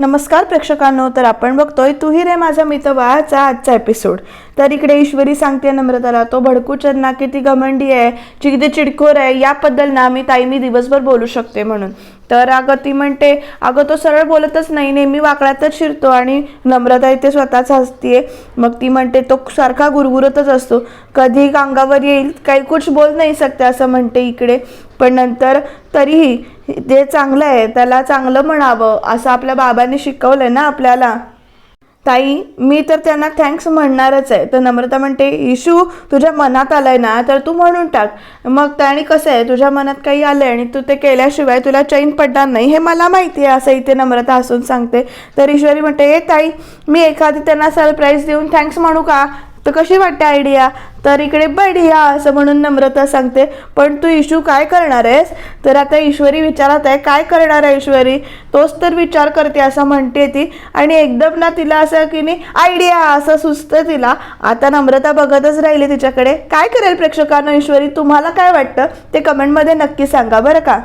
नमस्कार प्रेक्षकांनो तर आपण बघतोय तुही रे माझा मितवाचा आजचा एपिसोड तर इकडे ईश्वरी सांगते नम्रताला तो भडकू चन्ना किती घमंडी आहे जी किती चिडखोर आहे याबद्दल ना मी ताई मी दिवसभर बोलू शकते म्हणून. तर अगं ती म्हणते अगं तो सरळ बोलतच नाही नेहमी वाकड्यातच शिरतो आणि नम्रता इथे स्वतःच हसतीये. मग ती म्हणते तो सारखा गुरगुरतच असतो. कधी अंगावर येईल काही कुछ बोल नाही सकते असं म्हणते इकडे. पण नंतर तरीही जे चांगलं आहे त्याला चांगलं म्हणावं असं आपल्या बाबांनी शिकवलं ना आपल्याला. ताई मी तर त्यांना थँक्स म्हणणारच आहे. तर नम्रता म्हणते इशू तुझ्या मनात आलाय ना तर तू म्हणून टाक. मग त्याने कसं आहे तुझ्या मनात काही आलं आहे आणि तू ते केल्याशिवाय तुला चैन पडणार नाही हे मला माहिती आहे असं इथे नम्रता हसून सांगते. तर ईश्वरी म्हणते ए ताई मी एखादी त्यांना सरप्राईज देऊन थँक्स म्हणू का? तर कशी वाटते आयडिया तर इकडे बढिया असं म्हणून नम्रता सांगते. पण तू इशू काय करणार आहेस? तर आता ईश्वरी विचारात आहे काय करणार आहे ईश्वरी? तोच तर विचार करते असं म्हणते ती. आणि एकदम ना तिला असं की नाही आयडिया असं सुचतं तिला. आता नम्रता बघतच राहिली तिच्याकडे. काय करेल प्रेक्षकांना ईश्वरी? तुम्हाला काय वाटतं? ते कमेंटमध्ये नक्की सांगा बरं का?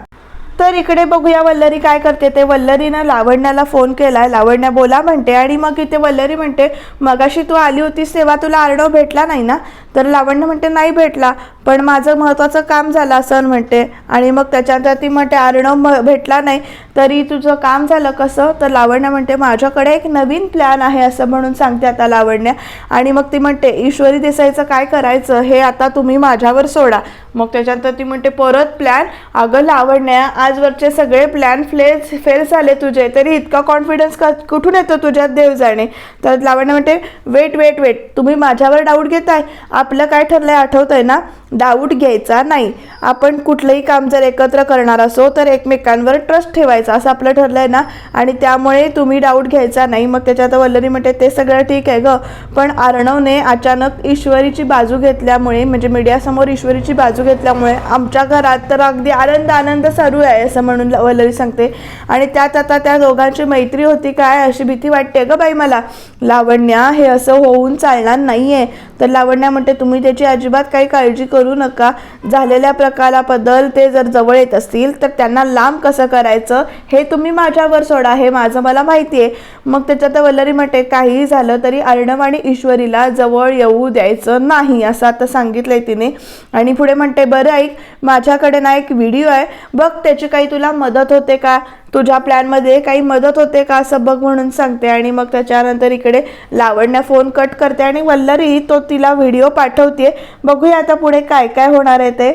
तर इकडे बघूया वल्लरी काय करते ते. वल्लरीनं लावण्याला फोन केलाय. लावण्या बोला म्हणते आणि मग इथे वल्लरी म्हणते मगाशी तू आली होतीस तेव्हा तुला आरडो भेटला नाही ना? तर लावण्य म्हणते नाही भेटला. पण माझं महत्त्वाचं काम झालं असं म्हणते. आणि मग त्याच्यानंतर ती म्हणते अर्णव भेटला नाही. तरी तुझं काम झालं कसं? तर लावण्य म्हणते माझ्याकडे एक नवीन प्लॅन आहे असं म्हणून सांगते आता लावण्या. आणि मग ती म्हणते ईश्वरी देसाईचं काय करायचं? हे आता तुम्ही माझ्यावर सोडा. मग त्याच्यानंतर ती म्हणते परत प्लॅन अगं लावण्या आजवरचे सगळे प्लॅन फ्लेज फेल झाले तुझे. तरी इतका कॉन्फिडन्स का कुठून येतो तुझ्यात देव जाणे? तर लावण्या म्हणते वेट वेट वेट तुम्ही माझ्यावर डाऊट घेताय. आपलं काय ठरलंय आठवतंय ना? डाऊट घ्यायचा नाही. आपण कुठलंही काम जर एकत्र करणार असो तर एकमेकांवर ट्रस्ट ठेवायचा असं आपलं ठरलं आहे ना? आणि त्यामुळे तुम्ही डाऊट घ्यायचा नाही. मग त्याच्यात वल्लरी म्हणते ते सगळं ठीक आहे गं. पण अर्णवने अचानक ईश्वरीची बाजू घेतल्यामुळे म्हणजे मीडियासमोर ईश्वरीची बाजू घेतल्यामुळे आमच्या घरात तर अगदी आनंद आनंद सरू आहे असं म्हणून वल्लरी सांगते. आणि त्यात आता त्या दोघांची मैत्री होती काय अशी भीती वाटते गं बाई मला. लावण्या हे असं होऊन चालणार नाही आहे तर लावण्या म्हणते तुम्ही त्याची अजिबात काही काळजी करू करू नका. झालेल्या प्रकाराबद्दल ते जर जवळ येत असतील तर त्यांना लांब कसं करायचं हे तुम्ही माझ्यावर सोडा हे माझं मला माहिती आहे. मग त्याच्यात वल्लरी म्हणते काहीही झालं तरी अर्णव आणि ईश्वरीला जवळ येऊ द्यायचं नाही असं आता सांगितलंय तिने. आणि पुढे म्हणते बरं ऐक माझ्याकडे ना एक व्हिडिओ आहे. बघ त्याची काही तुला मदत होते का? तुझ्या प्लॅनमध्ये काही मदत होते का असं बघ म्हणून सांगते आणि मग त्याच्यानंतर इकडे लावण्या फोन कट करते आणि वल्लरी तो तिला व्हिडिओ पाठवते बघूया आता पुढे काय काय होणार आहे ते.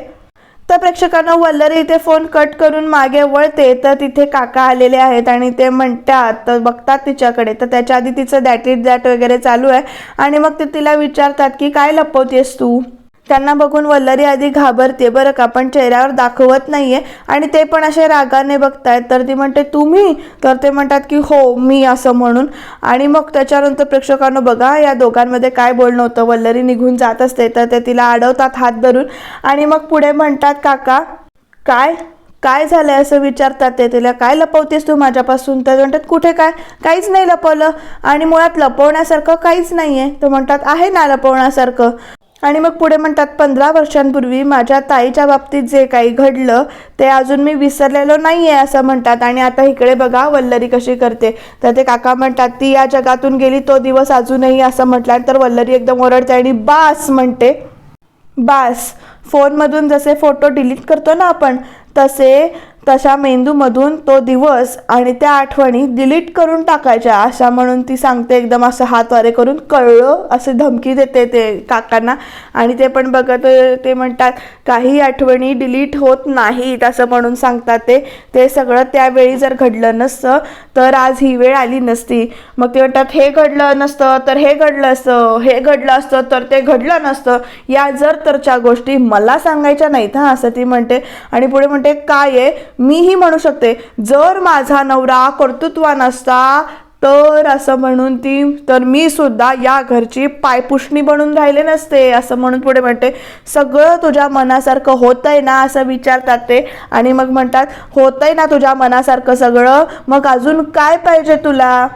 तर प्रेक्षकांना वल्लरी इथे फोन कट करून मागे वळते. तर तिथे काका आलेले आहेत आणि ते म्हणतात तर बघतात तिच्याकडे. तर त्याच्या आधी तिचं दॅट इट दॅट वगैरे चालू आहे. आणि मग ते तिला विचारतात की काय लपवतेस तू? त्यांना बघून वल्लरी आधी घाबरते बरं का? पण चेहऱ्यावर दाखवत नाहीये. आणि ते पण असे रागाने बघतायत. तर ती म्हणते तुम्ही? तर ते म्हणतात की हो मी असं म्हणून. आणि मग त्याच्यानंतर प्रेक्षकांना बघा या दोघांमध्ये काय बोलणं होतं? वल्लरी निघून जात असते तर ते तिला अडवतात हात धरून. आणि मग पुढे म्हणतात काका काय? काय झालं आहे असं विचारतात ते तिला? काय लपवतेस तू माझ्यापासून? तर म्हणतात कुठे काय? काहीच नाही लपवलं. आणि मुळात लपवण्यासारखं काहीच नाही आहे तर म्हणतात आहे ना लपवण्यासारखं. आणि मग पुढे म्हणतात पंधरा वर्षांपूर्वी माझ्या ताईच्या बाबतीत जे काही घडलं ते अजून मी विसरलेलो नाही आहे असं म्हणतात. आणि आता इकडे बघा वल्लरी कशी करते. तर ते काका म्हणतात ती या जगातून गेली तो दिवस अजूनही असं म्हटल्यानंतर वल्लरी एकदम ओरडते आणि बास म्हणते. बास. फोनमधून जसे फोटो डिलीट करतो ना आपण तसे तशा मेंदूमधून तो दिवस आणि त्या आठवणी डिलीट करून टाकायच्या अशा म्हणून ती सांगते. एकदम असं हातवारे करून कळलं असे धमकी देते ते काकांना. आणि ते पण बघत ते म्हणतात काही आठवणी डिलीट होत नाहीत असं म्हणून सांगतात ते. ते सगळं त्यावेळी जर घडलं नसतं तर आज ही वेळ आली नसती. मग ते म्हणतात हे घडलं नसतं तर हे घडलं असतं. हे घडलं असतं तर ते घडलं नसतं. या जर तरच्या गोष्टी मला सांगायच्या नाहीत हां असं ती म्हणते. आणि पुढे म्हणते काय आहे? मीही म्हणू शकते जर माझा नवरा कर्तृत्वान असता तर असं म्हणून ती तर मी सुद्धा या घरची पायपुष्णी बनून राहिले नसते असं म्हणून पुढे म्हणते सगळं तुझ्या मनासारखं होतंय ना असं विचारतात ते. आणि मग म्हणतात होतंय ना तुझ्या मनासारखं सगळं मग अजून काय पाहिजे तुला?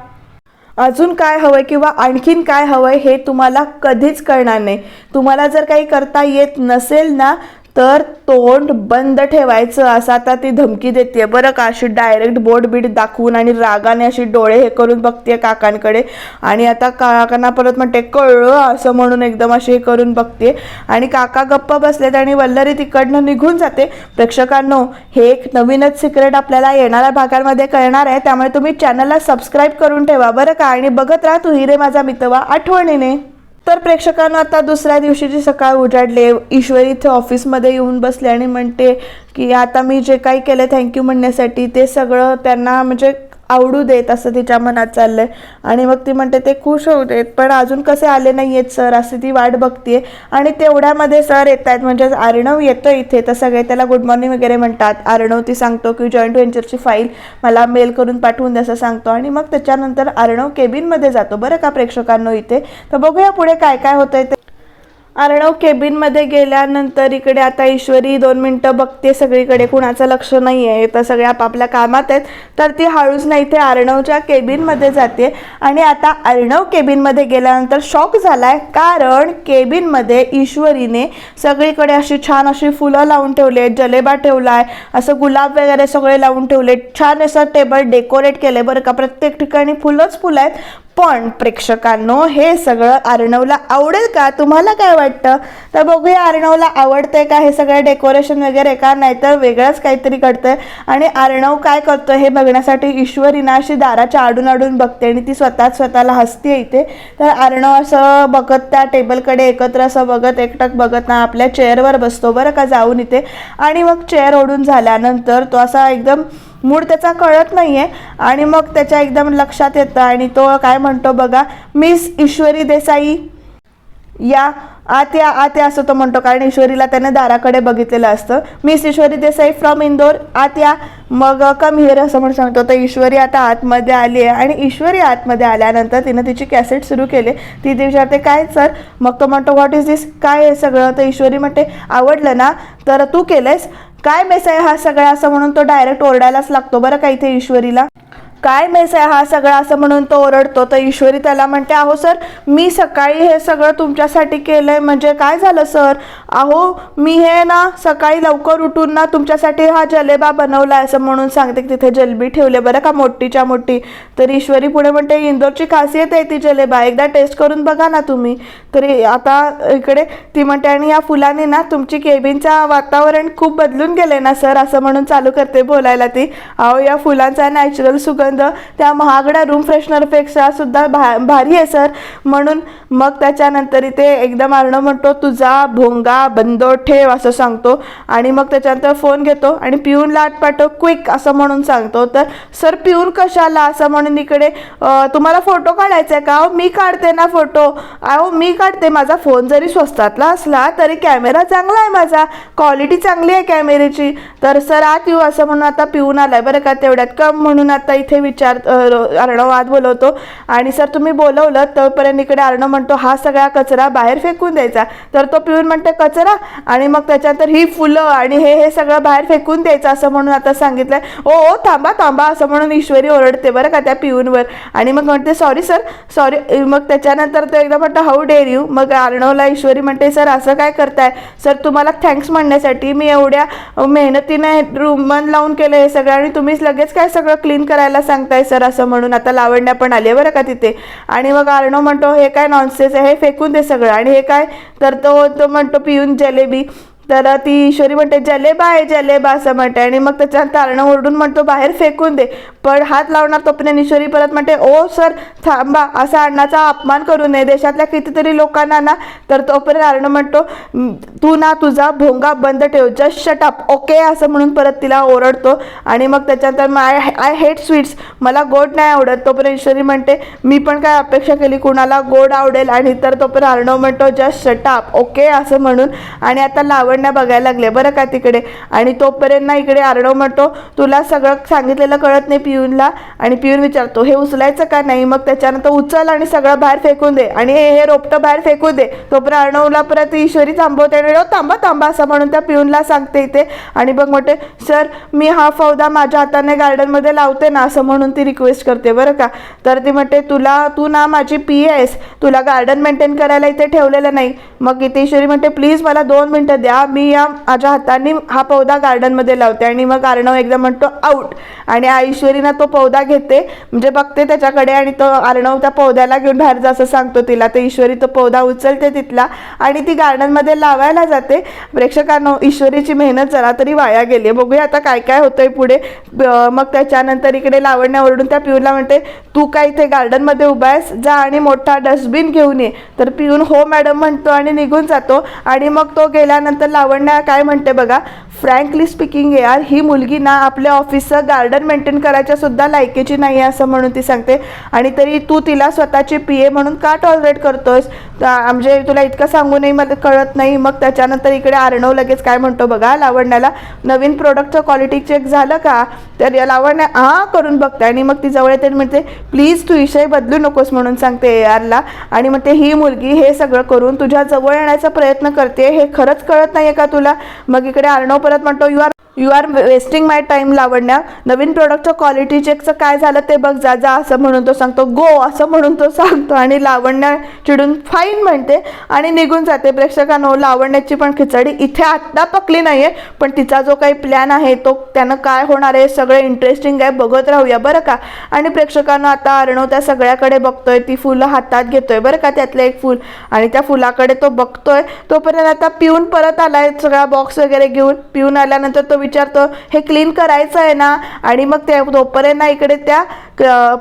अजून काय हवंय किंवा आणखीन काय हवंय हे तुम्हाला कधीच कळणार नाही. तुम्हाला जर काही करता येत नसेल ना तर तोंड बंद ठेवायचं असं आता ती धमकी देते बरं का? अशी डायरेक्ट बोट बीट दाखवून आणि रागाने अशी डोळे हे करून बघते काकांकडे. आणि आता काकांना परत म्हणते कळलं असं म्हणून एकदम अशी हे करून बघते आणि काका गप्प बसलेत आणि वल्लरी तिकडनं निघून जाते. प्रेक्षकांनो हे एक नवीनच सिक्रेट आपल्याला येणाऱ्या भागांमध्ये कळणार आहे. त्यामुळे तुम्ही चॅनलला सबस्क्राईब करून ठेवा बरं का? आणि बघत राहा तू हिरे माझा मितवा आठवणीने. तर प्रेक्षकांना आता दुसऱ्या दिवशीची सकाळ उजाडले ईश्वरी इथे ऑफिसमध्ये येऊन बसले आणि म्हणते की आता मी जे काही केलं थँक्यू म्हणण्यासाठी ते सगळं त्यांना म्हणजे आवडू देत असं तिच्या मनात चाललंय. आणि मग ती म्हणते ते खुश होऊ देत पण अजून कसे आले नाही आहेत सर? असे ती वाट बघते आणि तेवढ्यामध्ये सर येत आहेत म्हणजे अर्णव येतो इथे तर सगळे त्याला गुड मॉर्निंग वगैरे म्हणतात. अर्णव ती सांगतो की जॉईंट व्हेंचरची फाईल मला मेल करून पाठवून द्या असं सांगतो. आणि मग त्याच्यानंतर अर्णव केबिनमध्ये जातो. बरं का प्रेक्षकांनो इथे? तर बघूया पुढे काय काय होतंय ते. अर्णव केबिनमध्ये गेल्यानंतर इकडे आता ईश्वरी दोन मिनटं बघते सगळीकडे कुणाचं लक्ष नाही आहे तर सगळे आपापल्या कामात आहेत. तर ती हळूच नाही ते अर्णवच्या केबिनमध्ये जाते. आणि आता अर्णव केबिनमध्ये गेल्यानंतर शॉक झाला आहे कारण केबिनमध्ये ईश्वरीने सगळीकडे अशी छान अशी फुलं लावून ठेवली आहेत जलेबा ठेवला आहे असं गुलाब वगैरे सगळे लावून ठेवले छान असं टेबल डेकोरेट केलं आहे बरं का? प्रत्येक ठिकाणी फुलंच फुलं आहेत. पण प्रेक्षकांनो हे सगळं अर्णवला आवडेल का? तुम्हाला काय वाटतं? तर बघूया अर्णवला आवडतंय का हे सगळं डेकोरेशन वगैरे का? नाहीतर वेगळंच काहीतरी घडतंय आणि अर्णव काय करतोय हे बघण्यासाठी ईश्वरीना अशी दाराच्या आडून आडून बघते आणि ती स्वतःच स्वतःला हसते इथे. तर अर्णव असं बघत त्या टेबलकडे एकत्र असं बघत एकटक बघत ना आपल्या चेअरवर बसतो. बरं का? जाऊन इथे. आणि मग चेअर ओढून झाल्यानंतर तो असा एकदम मूड त्याचा कळत नाहीये. आणि मग त्याच्या एकदम लक्षात येतं आणि तो काय म्हणतो बघा मिस ईश्वरी देसाई. या आत्या आत्या असं तो म्हणतो. कारण ईश्वरीला त्याने दाराकडे बघितलेलं असतं. मिस ईश्वरी देसाई फ्रॉम इंदोर आत्या मग कम हिअर असं म्हणून सांगतो. तर ईश्वरी आता आतमध्ये आली आहे आणि ईश्वरी आतमध्ये आल्यानंतर तिनं तिची कॅसेट सुरू केली. ती ती विचारते काय सर? मग तो म्हणतो व्हॉट इज दिस काय आहे सगळं? तर ईश्वरी म्हणते आवडलं ना? तर तू केलंयस? काय मेस हा सगळा? असं म्हणून तो डायरेक्ट ओरडायलाच लागतो बरं का इथे ईश्वरीला? काय मेस आहे हा सगळा असं म्हणून तो ओरडतो. तर ईश्वरी त्याला म्हणते अहो सर मी सकाळी हे सगळं तुमच्यासाठी केलं आहे म्हणजे काय झालं सर? अहो मी हे ना सकाळी लवकर उठून ना तुमच्यासाठी हा जलेबा बनवला आहे असं म्हणून सांगते की तिथे जलेबी ठेवले. बरं का मोठीच्या मोठी. तर ईश्वरी पुढे म्हणते इंदोरची खासियत आहे ती जलेबा. एकदा टेस्ट करून बघा ना तुम्ही. तरी आता इकडे ती म्हणते आणि या फुलाने ना तुमची केबिनचा वातावरण खूप बदलून गेले ना सर? असं म्हणून चालू करते बोलायला ती. अहो या फुलांचा नॅचरल सुगंध त्या महागड्या रूम फ्रेशनरपेक्षा सुद्धा भा भारी आहे सर म्हणून मग त्याच्यानंतर इथे एकदम अर्ण म्हणतो तुझा भोंगा बंद ठेव असं सांगतो. आणि मग त्याच्यानंतर फोन घेतो आणि पिऊनला आत पाठव क्विक असं म्हणून सांगतो. तर सर पिऊन कशाला? असं म्हणून इकडे तुम्हाला फोटो काढायचा आहे का? अहो मी काढते ना फोटो अहो मी काढते. माझा फोन जरी स्वस्तातला असला तरी कॅमेरा चांगला आहे माझा. क्वालिटी चांगली आहे कॅमेऱ्याची तर सर आत येऊ असं म्हणून आता पिऊन आलाय बरं का तेवढ्यात. कम म्हणून आता इथे विचार अर्णव आत बोलवतो. आणि सर तुम्ही बोलवलं तोपर्यंत इकडे अर्णव म्हणतो हा सगळा कचरा बाहेर फेकून द्यायचा. तर तो पिऊन म्हणते कचरा? आणि मग त्याच्यानंतर ही फुलं आणि हे हे सगळं बाहेर फेकून द्यायचं असं म्हणून आता सांगितलंय. ओ ओ थांबा थांबा असं म्हणून ईश्वरी ओरडते बरं का त्या पिऊनवर. आणि मग म्हणते सॉरी सर सॉरी. मग त्याच्यानंतर तो एकदा म्हणतो हाऊ डेअर यू. मग अर्णवला ईश्वरी म्हणते सर असं काय करताय? सर तुम्हाला थँक्स म्हणण्यासाठी मी एवढ्या मेहनतीने रूम मन लावून केलं हे सगळं आणि तुम्हीच लगेच काय सगळं क्लीन करायला सांगताय सर असं म्हणून आता लावण्या पण आली बरं का तिथे. आणि मग अर्णव म्हणतो हे काय नॉनसेन्स आहे हे फेकून दे सगळं. आणि हे काय तर तो तो म्हणतो पिऊन जलेबी. तर ती ईश्वरी म्हणते जलेबा आहे जलेबा असं म्हणते. आणि मग त्याच्या तारणं ओरडून म्हणतो बाहेर फेकून दे. पण हात लावणार तोपर्यंत ईश्वरी परत म्हणते ओ सर थांबा असा अण्णाचा अपमान करू नये. देशातल्या कितीतरी लोकांना ना तर तोपर्यंत अर्णव म्हणतो तू ना तुझा भोंगा बंद ठेव. जस्ट शट अप ओके असं म्हणून परत तिला ओरडतो. आणि मग त्याच्यानंतर आय आय हेट स्वीट्स मला गोड नाही आवडत. तोपर्यंत ईश्वरी म्हणते मी पण काय अपेक्षा केली कुणाला गोड आवडेल? आणि तर तोपर्यंत अर्णव म्हणतो जस्ट शट अप ओके असं म्हणून. आणि आता सगळ्यांना बघायला लागले. बरं का तिकडे? आणि तोपर्यंत ना इकडे आरडव म्हणतो तुला सगळं सांगितलेलं कळत नाही पियूनला आणि पियून विचारतो हे उचलायचं का नाही? मग त्याच्यानंतर उचल आणि सगळं बाहेर फेकून दे. आणि हे हे रोपटं बाहेर फेकून दे. तोपर्यंत अर्णवला परत ईश्वरी थांबवते आणि थांबा थांबा असं म्हणून त्या पिऊनला सांगते इथे. आणि मग म्हणते सर मी हा फौदा माझ्या हाताने गार्डनमध्ये लावते ना असं म्हणून ती रिक्वेस्ट करते. बरं का? तर ती म्हणते तुला तू ना माझी पी आहेस तुला गार्डन मेंटेन करायला इथे ठेवलेलं नाही. मग इथे ईश्वरी म्हणते प्लीज मला दोन मिनटं द्या. मी या माझ्या हाताने हा पौधा गार्डनमध्ये लावते. आणि मग अर्णव एकदा म्हणतो आऊट आणि ऐश्वरीनं तो पौधा घेते. म्हणजे बघते त्याच्याकडे आणि तो अर्णव त्या पौद्याला घेऊन बाहेर जा असं सांगतो तिला. तर ईश्वरी तो पौधा उचलते तिथला आणि ती गार्डनमध्ये लावायला जाते. प्रेक्षकांनो ईश्वरीची मेहनत जरा तरी वाया गेली. बघूया आता काय काय होतंय पुढे. मग त्याच्यानंतर इकडे लावण्या ओरडून त्या पिऊला म्हणते तू काय इथे गार्डनमध्ये उभा आहेस? जा आणि मोठा डस्टबिन घेऊन ये. तर पिऊन हो मॅडम म्हणतो आणि निघून जातो. आणि मग तो गेल्यानंतर लावण्या काय म्हणते बघा? फ्रँकली स्पीकिंग यार ही मुलगी ना आपल्या ऑफिसचं गार्डन मेंटेन करायच्या सुद्धा लायकीची नाही आहे असं म्हणून ती सांगते. आणि तरी तू तिला स्वतःची पी ए म्हणून का टॉलरेट करतोयस? म्हणजे तुला इतकं सांगूनही मला कळत नाही. मग त्याच्यानंतर इकडे आर्णव लगेच काय म्हणतो बघा लावण्याला नवीन प्रोडक्टचं क्वालिटी चेक झालं का? तर या लावण्या हा करून बघते. आणि मग ती जवळ येते आणि म्हणते प्लीज तू विषय बदलू नकोस म्हणून सांगते ए आरला आणि मग ते ही मुलगी हे सगळं करून तुझ्या जवळ येण्याचा प्रयत्न करते. हे खरंच कळत नाही आहे का तुला? मग इकडे अर्णव परत म्हणतो you are you are wasting my time Lavanya. नवीन प्रोडक्टचं क्वालिटी चेकचं काय झालं ते बघ जा जा असं म्हणून तो सांगतो गो असं म्हणून तो सांगतो. आणि लावण्या चिडून फाईन म्हणते आणि निघून जाते. प्रेक्षकांनो लावण्याची पण खिचडी इथे आत्ता पकली नाही आहे पण तिचा जो काही प्लॅन आहे तो त्यानं काय होणार आहे सगळं इंटरेस्टिंग आहे बघत राहूया बरं का? आणि प्रेक्षकांनो आता अर्णव त्या सगळ्याकडे बघतोय ती फुलं हातात घेतोय बरं का त्यातलं एक फुल. आणि त्या फुलाकडे तो बघतोय तोपर्यंत आता पिऊन परत आलाय सगळा बॉक्स वगैरे घेऊन. पिऊन आल्यानंतर तो विचारतो हे क्लीन करायचं आहे ना? आणि मग ते तोपर्यंत ना इकडे त्या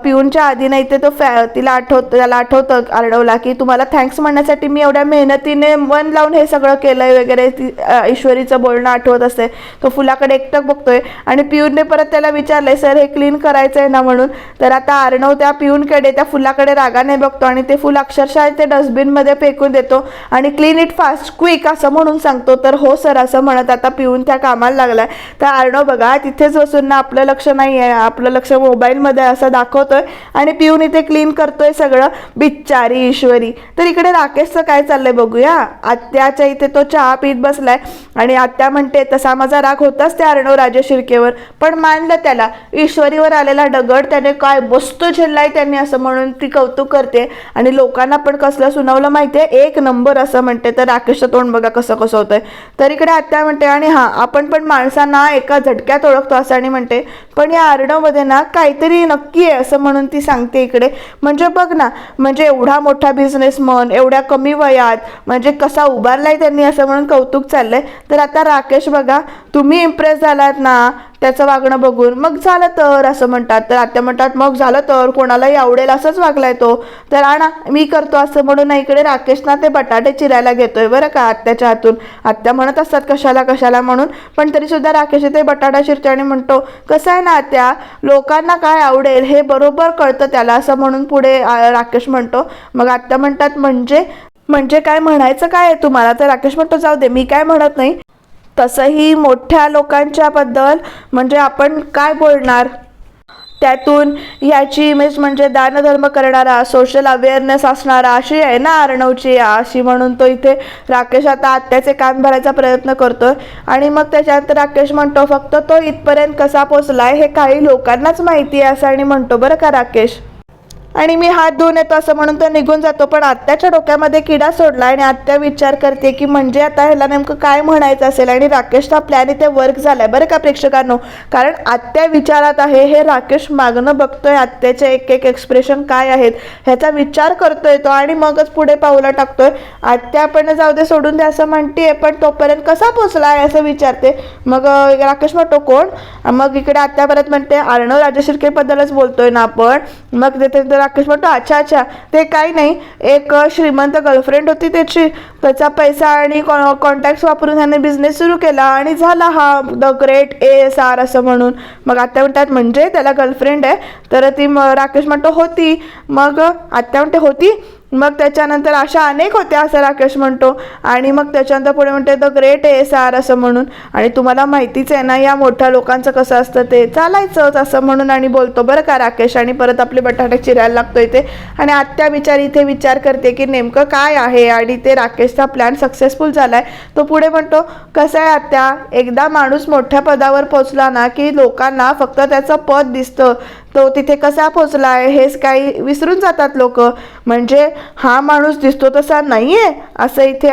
पिऊनच्या आधी नाही ते तो फॅ तिला आठवत त्याला आठवतं आरडवला की तुम्हाला थँक्स म्हणण्यासाठी मी एवढ्या मेहनतीने मन लावून हे सगळं केलं आहे वगैरे. ती ईश्वरीचं बोलणं आठवत असते. तो फुलाकडे एकटक बघतोय आणि पिऊनने परत त्याला विचारलंय सर हे क्लीन करायचं आहे ना? म्हणून. तर आता अर्णव त्या पिऊनकडे त्या फुलाकडे रागाने बघतो आणि ते फुल अक्षरशः ते डस्टबिनमध्ये फेकून देतो आणि क्लीन इट फास्ट क्विक असं म्हणून सांगतो. तर हो सर असं म्हणत आता पिऊन त्या कामाला लागलाय. तर अर्णव बघा तिथेच बसून ना आपलं लक्ष नाही आहे आपलं लक्ष मोबाईलमध्ये असं दाखवतोय आणि पिऊन इथे क्लीन करतोय सगळं. बिच्चारी ईश्वरी. तर इकडे राकेशचं काय चाललंय बघूया. आत्याच्या इथे तो चहा पीत बसलाय आणि आत्या म्हणते तसा माझा राग होताच त्या अर्णव राजे शिर्केवर पण मानलं त्याला. ईश्वरीवर आलेला दगड त्याने काय बसतो झेललाय त्यांनी असं म्हणून ती कौतुक करते. आणि लोकांना पण कसलं सुनावलं माहितीये? एक नंबर असं म्हणते. तर राकेशचं तोंड बघा कसं कसं होतंय. तर इकडे आत्या म्हणते आणि हा आपण पण माणसं माणसांना एका झटक्यात ओळखतो असं आणि म्हणते पण या अर्णवमध्ये ना काहीतरी नक्की आहे असं म्हणून ती सांगते इकडे. म्हणजे बघ ना म्हणजे एवढा मोठा बिझनेसमन एवढ्या कमी वयात म्हणजे कसा उभारलाय त्यांनी असं म्हणून कौतुक चाललंय. तर आता राकेश बघा तुम्ही इम्प्रेस झालात ना त्याचं वागणं बघून मग झालं तर असं म्हणतात. तर आत्या म्हणतात मग झालं तर कोणालाही आवडेल असंच वागलाय तो. तर आणा मी करतो असं म्हणून इकडे राकेश ना ते बटाटे चिरायला घेतोय बरं का आत्याच्या हातून. आत्या म्हणत असतात कशाला कशाला म्हणून. पण तरी सुद्धा राकेश ते बटाटा चिरतो आणि म्हणतो कसं आहे ना आत्या? लोकांना काय आवडेल हे बरोबर कळतं त्याला असं म्हणून पुढे राकेश म्हणतो. मग आत्या म्हणतात म्हणजे म्हणजे काय म्हणायचं काय आहे तुम्हाला? तर राकेश म्हणतो जाऊ दे मी काय म्हणत नाही. तसंही मोठ्या लोकांच्याबद्दल म्हणजे आपण काय बोलणार? त्यातून ह्याची इमेज म्हणजे दानधर्म करणारा सोशल अवेअरनेस असणारा अशी आहे ना अर्णवची अशी म्हणून तो इथे राकेश आता आत्याचे कान भरायचा प्रयत्न करतोय. आणि मग त्याच्यानंतर राकेश म्हणतो फक्त तो इथपर्यंत कसा पोचलाय हे काही लोकांनाच माहिती आहे असं आणि म्हणतो. बरं का राकेश? आणि मी हात धुवून येतो असं म्हणून तो निघून जातो. पण आत्याच्या डोक्यामध्ये किडा सोडला आणि आत्या विचार करते की म्हणजे आता ह्याला नेमकं काय म्हणायचं असेल? आणि राकेशचा प्लॅन इथे वर्क झालाय बरं का प्रेक्षकांनो? कारण आत्या विचारात आहे हे राकेश मागणं बघतोय आत्याचे एक एक एक्सप्रेशन काय आहेत ह्याचा विचार करतोय तो आणि मगच पुढे पावलं टाकतोय. आत्या आपण जाऊ दे सोडून दे असं म्हणते पण तोपर्यंत कसा पोचला आहे असं विचारते. मग राकेश म्हणतो कोण? मग इकडे आत्या परत म्हणते अर्णव राजशिर्केबद्दलच बोलतोय ना आपण. मग तिथे राकेश म्हणतो अच्छा अच्छा. ते काही नाही. एक श्रीमंत गर्लफ्रेंड होती त्याची. त्याचा पैसा आणि कॉ कॉन्टॅक्ट वापरून त्याने बिझनेस सुरू केला आणि झाला हा the great A S R असं म्हणून. मग आत्या म्हणतात म्हणजे त्याला गर्लफ्रेंड आहे. तर ती म- राकेश म्हणतो होती. मग आत्या म्हणते होती? मग त्याच्यानंतर अशा अनेक होत्या असं राकेश म्हणतो. आणि मग त्याच्यानंतर पुढे म्हणते द ग्रेट एस आर असं म्हणून. आणि तुम्हाला माहितीच आहे ना या मोठ्या लोकांचं कसं असतं ते चालायचंच असं म्हणून आणि बोलतो. बरं का राकेश? आणि परत आपले बटाटे चिरायला लागतो इथे. आणि आत्या विचार इथे विचार करते की नेमकं काय आहे? आणि ते राकेशचा प्लॅन सक्सेसफुल झालाय. तो पुढे म्हणतो कसं आहे आत्या? एकदा माणूस मोठ्या पदावर पोचला ना की लोकांना फक्त त्याचं पद दिसतं. तो तिथे कसा पोचलाय हेच काही विसरून जातात लोक. म्हणजे हा माणूस दिसतो तसा नाही आहे असं इथे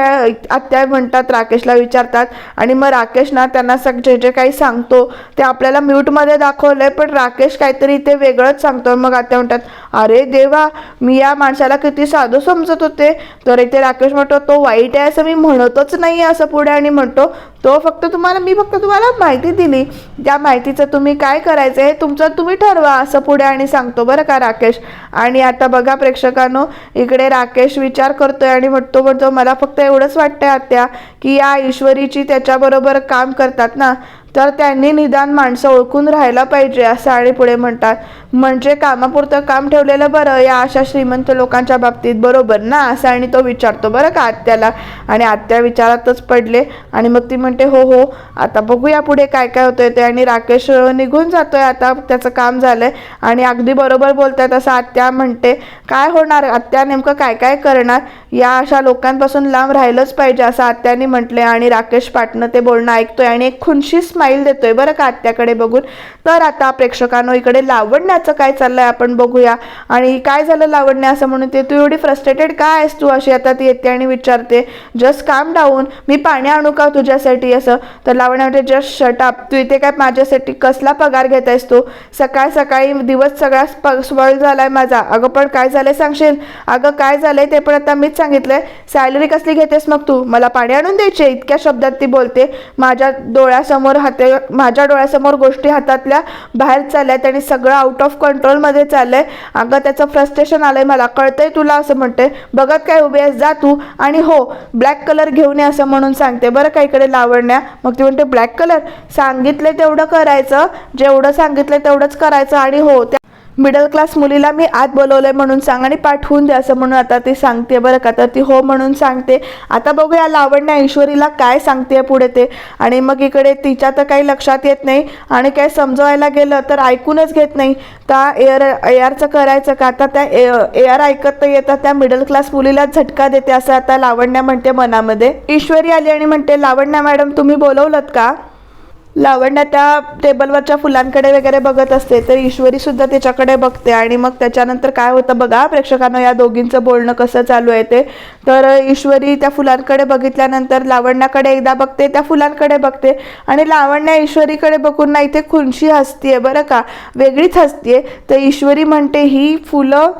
आत्या म्हणतात राकेशला विचारतात. आणि मग राकेश ना त्यांना सग जे जे काही सांगतो ते आपल्याला म्यूटमध्ये दाखवलंय पण राकेश काहीतरी इथे वेगळंच सांगतो मग आत्या म्हणतात अरे देवा मी या माणसाला किती साधं समजत होते. तर इथे राकेश म्हणतो तो वाईट आहे असं मी म्हणतच नाही आहे असं पुढे आणि म्हणतो तो फक्त तुम्हाला मी फक्त तुम्हाला माहिती दिली. त्या माहितीचं तुम्ही काय करायचं हे तुमचं तुम्ही ठरवा असं पुढे आणि सांगतो बरं का राकेश. आणि आता बघा प्रेक्षकांनो इकडे राकेश विचार करतोय आणि म्हणतो म्हणतो मला फक्त एवढंच वाटतंय आत्या की या ईश्वरीची त्याच्याबरोबर काम करतात ना तर त्यांनी निदान माणसं ओळखून राहायला पाहिजे असं आणि पुढे म्हणतात. म्हणजे कामापुरतं काम ठेवलेलं बरं या अशा श्रीमंत लोकांच्या बाबतीत बरोबर ना? असं आणि तो विचारतो. बरं का आत्याला? आणि आत्या विचारातच पडले. आणि मग ती म्हणते हो हो आता बघूया पुढे काय काय होतंय ते. आणि राकेश निघून जातोय. आता त्याचं काम झालंय. आणि अगदी बरोबर बोलतायत असं आत्या म्हणते. काय होणार? आत्या नेमकं काय काय करणार? या अशा लोकांपासून लांब राहिलंच पाहिजे असं आत्याने म्हटले. आणि राकेश पाटणं ते बोलणं ऐकतोय आणि एक खुनशी स्माईल देतोय बरं का आत्याकडे बघून. तर आता प्रेक्षकांनो इकडे लावण्याचं काय चाललंय आपण बघूया. आणि काय झालं लावण्या असं म्हणून ते तू एवढी फ्रस्ट्रेटेड काय आहेस तू? अशी आता ती येते आणि विचारते जस्ट काम डाऊन मी पाणी आणू का तुझ्यासाठी असं? तर लावण्यामध्ये म्हणते जस्ट शटअप तू इथे काय माझ्यासाठी कसला पगार घेत आहेस तू? सकाळ सकाळी दिवस सगळा स्पॉइल झालाय माझा. अगं पण काय झालंय सांगशील? अगं काय झालंय ते पण आता मीच सांगितलंय. सॅलरी कसली घेतेस मग तू? मला पाणी आणून द्यायचे इतक्या शब्दात ती बोलते. माझ्या डोळ्यासमोर हाते माझ्या डोळ्यासमोर गोष्टी हातातल्या बाहेर चालल्यात आणि सगळं आउट ऑफ कंट्रोलमध्ये चाललंय. अगं त्याचं फ्रस्ट्रेशन आलंय मला. कळतंय तुला असं म्हणते बघत काय उभे आहेस? जा तू. आणि हो ब्लॅक कलर घेऊन ये असं म्हणून सांगते. बरं का इकडे लावण्या? मग ती म्हणते ब्लॅक कलर सांगितले तेवढं करायचं. जेवढं सांगितलं तेवढंच करायचं. आणि हो त्या मिडल क्लास मुलीला मी आत बोलवलं आहे म्हणून सांग आणि पाठवून द्या असं म्हणून आता ती सांगते बरं का. तर ती हो म्हणून सांगते. आता बघूया लावण्या ईश्वरीला काय सांगते पुढे ते. आणि मग इकडे तिच्या तर काही लक्षात येत नाही. आणि काय समजवायला गेलं तर ऐकूनच घेत नाही. तर एअर एअरचं करायचं का? आता त्या एअर ऐकत तर येतात. त्या मिडल क्लास मुलीला झटका देते असं आता लावण्या म्हणते मनामध्ये. ईश्वरी आली आणि म्हणते लावण्या मॅडम तुम्ही बोलवलं का? लावण्या त्या टेबलवरच्या फुलांकडे वगैरे बघत असते तर ईश्वरी सुद्धा त्याच्याकडे बघते. आणि मग त्याच्यानंतर काय होतं बघा प्रेक्षकांना या दोघींचं बोलणं कसं चालू आहे ते. तर ईश्वरी त्या फुलांकडे बघितल्यानंतर लावण्याकडे एकदा बघते त्या फुलांकडे बघते. आणि लावण्या ईश्वरीकडे बघून ना इथे खुनशी हसतीये बरं का? वेगळीच हसतीये. तर ईश्वरी म्हणते ही फुलं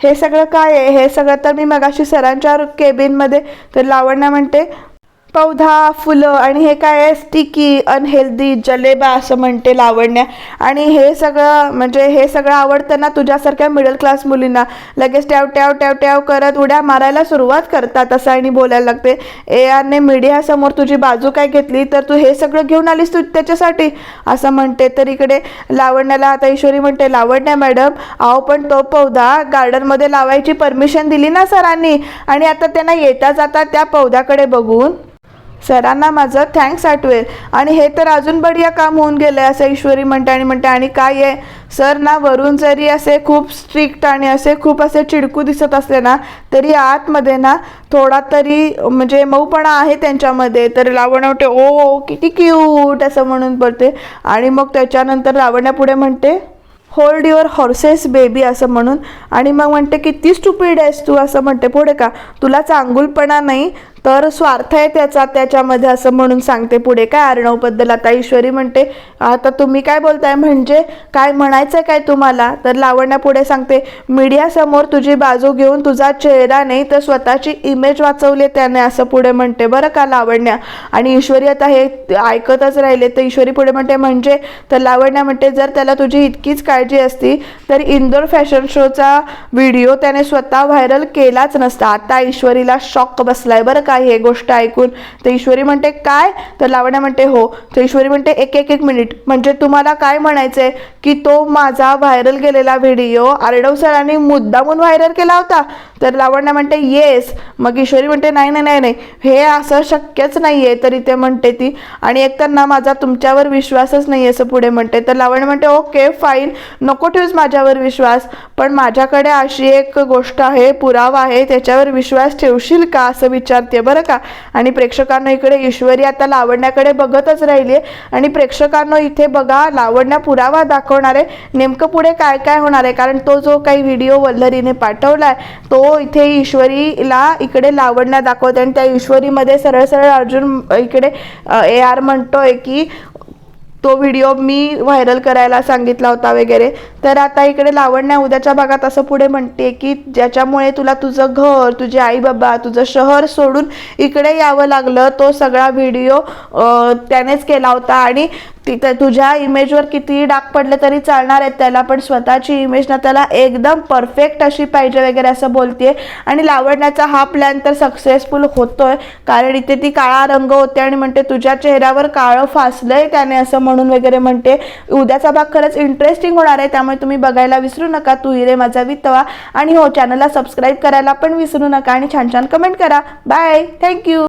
हे सगळं काय आहे? हे सगळं तर मी मगाशी सरांच्या केबिनमध्ये तर लावण्या म्हणते पौधा फुलं आणि हे काय आहे? स्टिकी अनहेल्दी जलेबा असं म्हणते लावण्या. आणि हे सगळं म्हणजे हे सगळं आवडतं ना तुझ्यासारख्या मिडल क्लास मुलींना लगेच ट्याव ट्याव ट्याव ट्याव करत उड्या मारायला सुरुवात करतात असं आणि बोलायला लागते. ए आरने मीडियासमोर तुझी बाजू काय घेतली? तर तू हे सगळं घेऊन आलीस तू त्याच्यासाठी असं म्हणते. तर इकडे लावण्याला आता ईश्वरी म्हणते लावण्या मॅडम अहो पण तो पौधा गार्डनमध्ये लावायची परमिशन दिली ना सरांनी आणि आता त्यांना येता जाता त्या पौधाकडे बघून सरांना माझं थँक्स आठवेल. आणि हे तर अजून बढिया काम होऊन गेलं आहे असं ईश्वरी म्हणते आणि म्हणते आणि काय आहे? सर ना वरून जरी असे खूप स्ट्रिक्ट आणि असे खूप असे चिडकू दिसत असले ना तरी आतमध्ये ना थोडा तरी म्हणजे मऊपणा आहे त्यांच्यामध्ये. तर लावण्या म्हणते ओ किती क्यूट असं म्हणून बोलते. आणि मग त्याच्यानंतर लावण्या पुढे म्हणते होल्ड युअर हॉर्सेस बेबी असं म्हणून. आणि मग म्हणते किती स्टुपिड आहेस तू असं म्हणते. पुढे का? तुला चांगुलपणा नाही. तर स्वार्थ आहे त्याचा त्याच्यामध्ये असं म्हणून सांगते पुढे. काय अर्णवबद्दल आता ईश्वरी म्हणते आता तुम्ही काय बोलताय? म्हणजे काय म्हणायचं काय तुम्हाला? तर लावण्या पुढे सांगते मीडियासमोर तुझी बाजू घेऊन तुझा चेहरा नाही तर स्वतःची इमेज वाचवली त्याने असं पुढे म्हणते. बरं का लावण्या? आणि ईश्वरी आता हे ऐकतच राहिले तर ईश्वरी पुढे म्हणते म्हणजे? तर लावण्या म्हणते जर त्याला तुझी इतकीच काळजी असती तर इंदोर फॅशन शोचा व्हिडिओ त्याने स्वतः व्हायरल केलाच नसता. आता ईश्वरीला शॉक बसलाय बरं का हे गोष्ट ऐकून. तर ईश्वरी म्हणते काय? तर लावण्या म्हणते हो. तर ईश्वरी म्हणते एक एक एक मिनिट. म्हणजे तुम्हाला काय म्हणायचंय की तो माझा व्हायरल केलेला व्हिडिओ आरडव सरांनी मुद्दामून व्हायरल केला होता? तर लावण्या म्हणते येस मग ईश्वरी म्हणते नाही नाही नाही नाही. हे असं शक्यच नाही आहे तर इथे म्हणते ती आणि एकतर ना माझा तुमच्यावर विश्वासच नाही असं पुढे म्हणते. तर लावण्य म्हणते ओके फाईन नको ठेवूस माझ्यावर विश्वास. पण माझ्याकडे अशी एक गोष्ट आहे पुरावा आहे त्याच्यावर विश्वास ठेवशील का? असं विचारते बोलते बरं का? आणि प्रेक्षकांना इकडे ईश्वरी आता लावण्याकडे बघतच राहिली आणि प्रेक्षकांना इथे बघा लावण्या पुरावा दाखवणार आहे. नेमकं पुढे काय काय होणार आहे? कारण तो जो काही व्हिडिओ वल्लरीने पाठवलाय तो इथे ईश्वरीला इकडे लावण्या दाखवते. आणि त्या ईश्वरीमध्ये सरळ सरळ अर्जुन इकडे ए आर म्हणतोय की तो व्हिडिओ मी व्हायरल करायला सांगितला होता वगैरे. तर आता इकडे लावण्या उद्याच्या भागात असं पुढे म्हणते की ज्याच्यामुळे तुला तुझं घर तुझे आई बाबा तुझं शहर सोडून इकडे यावं लागलं तो सगळा व्हिडिओ त्यानेच केला होता. आणि तिथं तुझ्या इमेजवर कितीही डाग पडले तरी चालणार आहेत त्याला पण स्वतःची इमेज ना त्याला एकदम परफेक्ट अशी पाहिजे वगैरे असं बोलते आणि लावण्याचा हा प्लॅन तर सक्सेसफुल होतोय. कारण इथे ती काळा रंग होते आणि म्हणते तुझ्या चेहऱ्यावर काळं फासलंय त्याने असं म्हणून वगैरे म्हणते. उद्याचा भाग खरंच इंटरेस्टिंग होणार आहे त्यामुळे तुम्ही बघायला विसरू नका. तू हिरे माझा वितवा. आणि हो चॅनलला सबस्क्राईब करायला पण विसरू नका आणि छान छान कमेंट करा. Bye thank you